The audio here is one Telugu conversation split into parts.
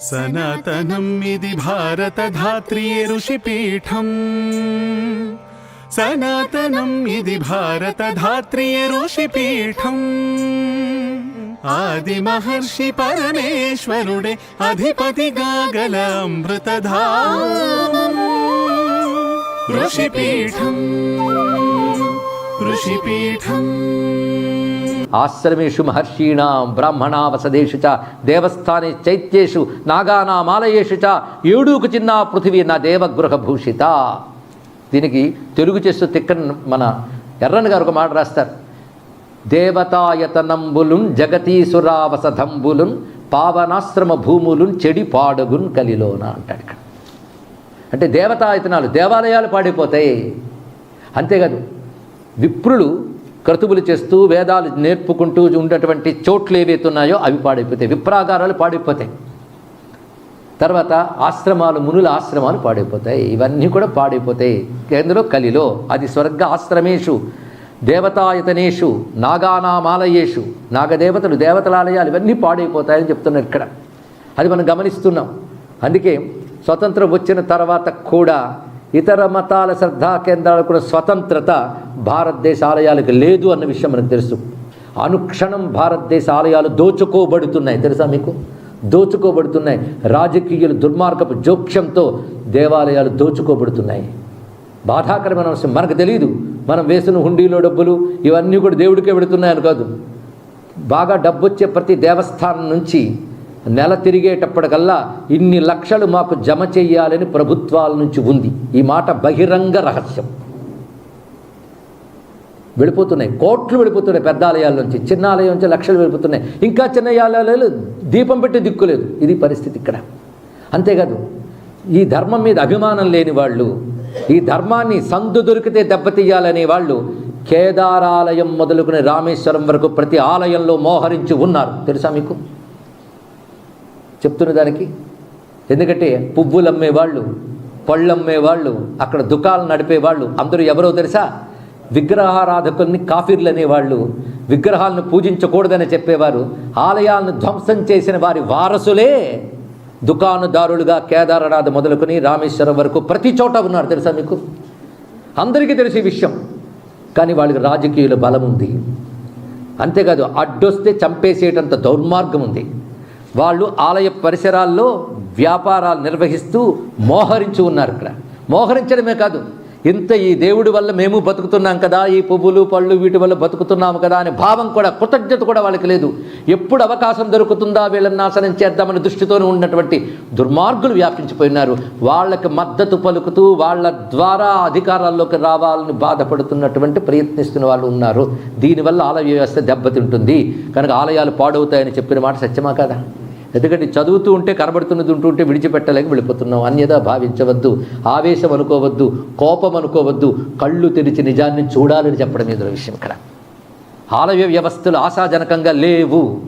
సనాతనం ఇది భారతధాత్రి ఋషిపీఠం. సనాతనం ఇది భారతధాత్రి ఋషిపీఠం. ఆది మహర్షి పరమేశ్వరుడే అధిపతిగా గల అమృతధా ఋషిపీఠం ఋషిపీఠం. ఆశ్రమేషు మహర్షీణాం బ్రాహ్మణా వసదేషు చ దేవస్థానే చైత్యేషు నాగానామాలయేషు చ ఏడూకు చిన్న పృథివీ నా దేవగృహభూషిత. దీనికి తెలుగు చేస్తూ తిక్కన్ మన ఎర్రన్ గారు ఒక మాట రాస్తారు. దేవతాయతనంబులున్ జగతీసురావసధంబులున్ పావనాశ్రమ భూములున్ చెడి పాడుగున్ కలిలోన అంటాడు ఇక్కడ. అంటే దేవతాయతనాలు దేవాలయాలు పాడిపోతాయి. అంతేకాదు విప్రులు క్రతువులు చేస్తూ వేదాలు నేర్పుకుంటూ ఉన్నటువంటి చోట్లు ఏవైతే ఉన్నాయో అవి పాడైపోతాయి. విప్రాగారాలు పాడైపోతాయి. తర్వాత ఆశ్రమాలు మునుల ఆశ్రమాలు పాడైపోతాయి. ఇవన్నీ కూడా పాడైపోతాయి. కేంద్రంలో కలిలో అది స్వర్గ ఆశ్రమేషు దేవతాయతనేషు నాగానామాలయేషు నాగదేవతలు దేవతలాలయాలు ఇవన్నీ పాడైపోతాయని చెప్తున్నారు ఇక్కడ. అది మనం గమనిస్తున్నాం. అందుకే స్వతంత్రం వచ్చిన తర్వాత కూడా ఇతర మతాల శ్రద్ధా కేంద్రాలకు కూడా స్వతంత్రత భారతదేశ ఆలయాలకు లేదు అన్న విషయం మనకు తెలుసు. అనుక్షణం భారతదేశ ఆలయాలు దోచుకోబడుతున్నాయి. తెలుసా మీకు? దోచుకోబడుతున్నాయి. రాజకీయులు దుర్మార్గపు జోక్యంతో దేవాలయాలు దోచుకోబడుతున్నాయి. బాధాకరమైన అంశం మనకు తెలియదు మనం వేసిన హుండీలో డబ్బులు ఇవన్నీ కూడా దేవుడికే పెడుతున్నాయని కాదు. బాగా డబ్బు వచ్చే ప్రతి దేవస్థానం నుంచి నెల తిరిగేటప్పటికల్లా ఇన్ని లక్షలు మాకు జమ చెయ్యాలని ప్రభుత్వాల నుంచి ఉంది. ఈ మాట బహిరంగ రహస్యం. వెళ్ళిపోతున్నాయి. కోట్లు వెళ్ళిపోతున్నాయి పెద్ద ఆలయాల నుంచి చిన్న ఆలయం నుంచి లక్షలు వెళ్ళిపోతున్నాయి. ఇంకా చిన్న ఆలయాలు దీపం పెట్టి దిక్కులేదు ఇది పరిస్థితి ఇక్కడ. అంతేకాదు ఈ ధర్మం మీద అభిమానం లేని వాళ్ళు ఈ ధర్మాన్ని సందు దొరికితే దెబ్బతీయాలనే వాళ్ళు కేదారాలయం మొదలుకుని రామేశ్వరం వరకు ప్రతి ఆలయంలో మోహరించి ఉన్నారు. తెలుసా మీకు? చెప్తున్న దానికి? ఎందుకంటే పువ్వులు అమ్మేవాళ్ళు పళ్ళు అమ్మేవాళ్ళు అక్కడ దుకాణాలు నడిపేవాళ్ళు అందరూ ఎవరో తెలుసా? విగ్రహారాధకుల్ని కాఫీర్లు అనేవాళ్ళు విగ్రహాలను పూజించకూడదని చెప్పేవారు ఆలయాలను ధ్వంసం చేసిన వారి వారసులే దుకాణదారులుగా కేదారనాథ్ మొదలుకొని రామేశ్వరం వరకు ప్రతి చోట ఉన్నారు తెలుసా మీకు? అందరికీ తెలిసే విషయం కానీ వాళ్ళకి రాజకీయుల బలం ఉంది. అంతేకాదు అడ్డొస్తే చంపేసేటంత దౌర్మార్గం ఉంది. వాళ్ళు ఆలయ పరిసరాల్లో వ్యాపారాలు నిర్వహిస్తూ మోహరించి ఉన్నారు ఇక్కడ. మోహరించడమే కాదు ఇంత ఈ దేవుడి వల్ల మేము బతుకుతున్నాం కదా ఈ పువ్వులు పళ్ళు వీటి వల్ల బతుకుతున్నాము కదా అనే భావం కూడా కృతజ్ఞత కూడా వాళ్ళకి లేదు. ఎప్పుడు అవకాశం దొరుకుతుందా వీళ్ళని నాశనం చేద్దామనే దృష్టితోనే ఉన్నటువంటి దుర్మార్గులు వ్యాపించిపోయినారు. వాళ్ళకి మద్దతు పలుకుతూ వాళ్ళ ద్వారా అధికారాల్లోకి రావాలని బాధపడుతున్నటువంటి ప్రయత్నిస్తున్న వాళ్ళు ఉన్నారు. దీనివల్ల ఆలయ వ్యవస్థ దెబ్బతింటుంది. కనుక ఆలయాలు పాడవుతాయని చెప్పిన మాట సత్యమా కదా? ఎందుకంటే చదువుతూ ఉంటే కనబడుతున్నది ఉంటూ ఉంటే విడిచిపెట్టలేక వెళ్ళిపోతున్నాం అన్యదా భావించవద్దు ఆవేశం అనుకోవద్దు కోపం అనుకోవద్దు కళ్ళు తెరిచి నిజాన్ని చూడాలని చెప్పడం ఇందులో విషయం ఇక్కడ. ఆలయ వ్యవస్థలు ఆశాజనకంగా లేవు.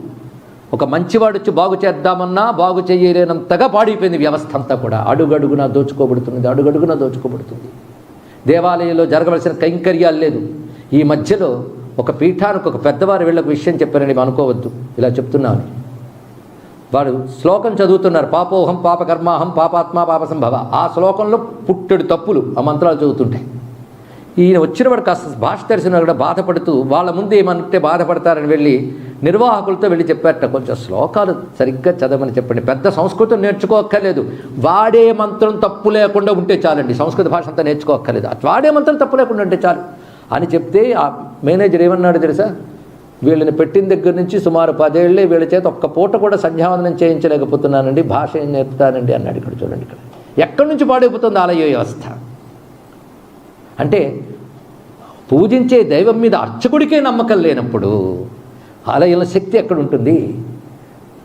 ఒక మంచివాడు వచ్చి బాగు చేద్దామన్నా బాగు చేయలేనంతగా పాడైపోయింది వ్యవస్థ అంతా కూడా. అడుగడుగునా దోచుకోబడుతున్నది అడుగడుగునా దోచుకోబడుతుంది. దేవాలయంలో జరగవలసిన కైంకర్యాలు లేదు. ఈ మధ్యలో ఒక పీఠానికి ఒక పెద్దవారు వీళ్ళకు విషయం చెప్పారని అనుకోవద్దు. ఇలా చెప్తున్నాను వాడు శ్లోకం చదువుతున్నారు. పాపోహం పాపకర్మాహం పాపాత్మ పాప సంభవ ఆ శ్లోకంలో పుట్టెడు తప్పులు ఆ మంత్రాలు చదువుతుంటాయి ఈయన వచ్చినవాడు కాస్త భాష తెలిసిన కూడా బాధపడుతూ వాళ్ళ ముందు ఏమంటే బాధపడతారని వెళ్ళి నిర్వాహకులతో వెళ్ళి చెప్పారట. కొంచెం శ్లోకాలు సరిగ్గా చదవమని చెప్పండి. పెద్ద సంస్కృతం నేర్చుకోక్కర్లేదు. వాడే మంత్రం తప్పు లేకుండా ఉంటే చాలండి. సంస్కృత భాష అంతా నేర్చుకోక్కర్లేదు. వాడే మంత్రం తప్పు లేకుండా ఉంటే చాలు అని చెప్తే ఆ మేనేజర్ ఏమన్నాడు తెలుసా? వీళ్ళని పెట్టిన దగ్గర నుంచి సుమారు పదేళ్ళే వీళ్ళ చేత ఒక్క పూట కూడా సంధ్యావందనం చేయించలేకపోతున్నానండి భాష ఏం నేర్పుతానండి అన్నాడు ఇక్కడ చూడండి ఇక్కడ. ఎక్కడి నుంచి పాడైపోతుంది ఆలయ వ్యవస్థ? అంటే పూజించే దైవం మీద అర్చకుడికే నమ్మకం లేనప్పుడు ఆలయంలో శక్తి ఎక్కడ ఉంటుంది?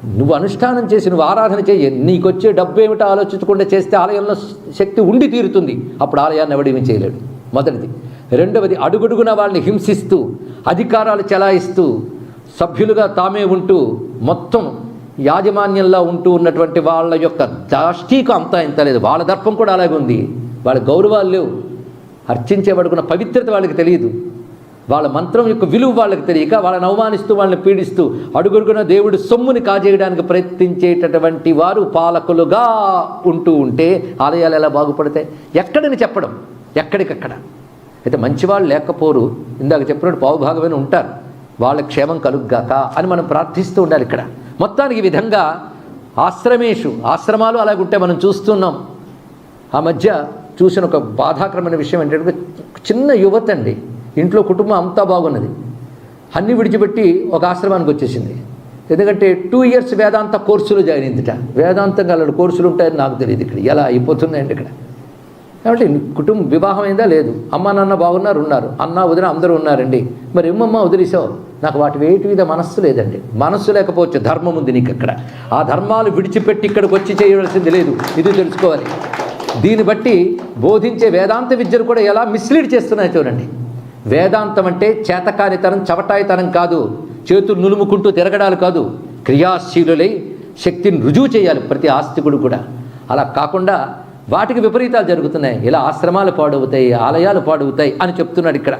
నువ్వు అనుష్ఠానం చేసి నువ్వు ఆరాధన చేయి నీకు వచ్చే డబ్బు ఏమిటో ఆలోచించకుండా చేస్తే ఆలయంలో శక్తి ఉండి తీరుతుంది. అప్పుడు ఆలయాన్ని ఎవడేమీ చేయలేడు. మొదటిది. రెండవది అడుగుడుగున వాళ్ళని హింసిస్తూ అధికారాలు చెలాయిస్తూ సభ్యులుగా తామే ఉంటూ మొత్తం యాజమాన్యంలో ఉంటూ ఉన్నటువంటి వాళ్ళ యొక్క దాష్టీకం అంతా ఇంత లేదు. వాళ్ళ దర్పం కూడా అలాగే ఉంది. వాళ్ళ గౌరవాలు లేవు. అర్చించేవాడుకున్న పవిత్రత వాళ్ళకి తెలియదు. వాళ్ళ మంత్రం యొక్క విలువ వాళ్ళకి తెలియక వాళ్ళని అవమానిస్తూ వాళ్ళని పీడిస్తూ అడుగురుగున దేవుడు సొమ్ముని కాజేయడానికి ప్రయత్నించేటటువంటి వారు పాలకులుగా ఉంటూ ఉంటే ఆలయాలు ఎలా బాగుపడతాయి? ఎక్కడని చెప్పడం. ఎక్కడికక్కడ. అయితే మంచివాళ్ళు లేకపోరు. ఇందాక చెప్పినట్టు పావుభాగమైన ఉంటారు. వాళ్ళ క్షేమం కలుగ్గాక అని మనం ప్రార్థిస్తూ ఉండాలి ఇక్కడ. మొత్తానికి ఈ విధంగా ఆశ్రమేషు ఆశ్రమాలు అలాగుంటే మనం చూస్తున్నాం. ఆ మధ్య చూసిన ఒక బాధాకరమైన విషయం ఏంటంటే చిన్న యువత అండి. ఇంట్లో కుటుంబం అంతా బాగున్నది. అన్ని విడిచిపెట్టి ఒక ఆశ్రమానికి వచ్చేసింది. ఎందుకంటే టూ ఇయర్స్ వేదాంత కోర్సులు జాయిన్ అయిందిట. వేదాంతం గల కోర్సులు ఉంటాయని నాకు తెలియదు ఇక్కడ. ఎలా అయిపోతున్నాయండి ఇక్కడ? కాబట్టి కుటుంబం వివాహం అయిందా? లేదు. అమ్మ నాన్న బాగున్నారు ఉన్నారు. అన్న వదిన అందరూ ఉన్నారండి. మరి ఏమమ్మ వదిలేసావు? నాకు వాటి వేటి మీద మనస్సు లేదండి. మనస్సు లేకపోవచ్చు ధర్మం ఉంది నీకు అక్కడ. ఆ ధర్మాలు విడిచిపెట్టి ఇక్కడికి వచ్చి చేయవలసింది లేదు. ఇది తెలుసుకోవాలి. దీన్ని బట్టి బోధించే వేదాంత విద్యను కూడా ఎలా మిస్లీడ్ చేస్తున్నాయి చూడండి. వేదాంతం అంటే చేతకానితనం చవటాయితనం కాదు. చేతులు నులుముకుంటూ తిరగడాలు కాదు. క్రియాశీలులై శక్తిని రుజువు చేయాలి ప్రతి ఆస్తికుడు కూడా. అలా కాకుండా వాటికి విపరీతాలు జరుగుతున్నాయి. ఇలా ఆశ్రమాలు పాడవుతాయి ఆలయాలు పాడవుతాయి అని చెప్తున్నాడు ఇక్కడ.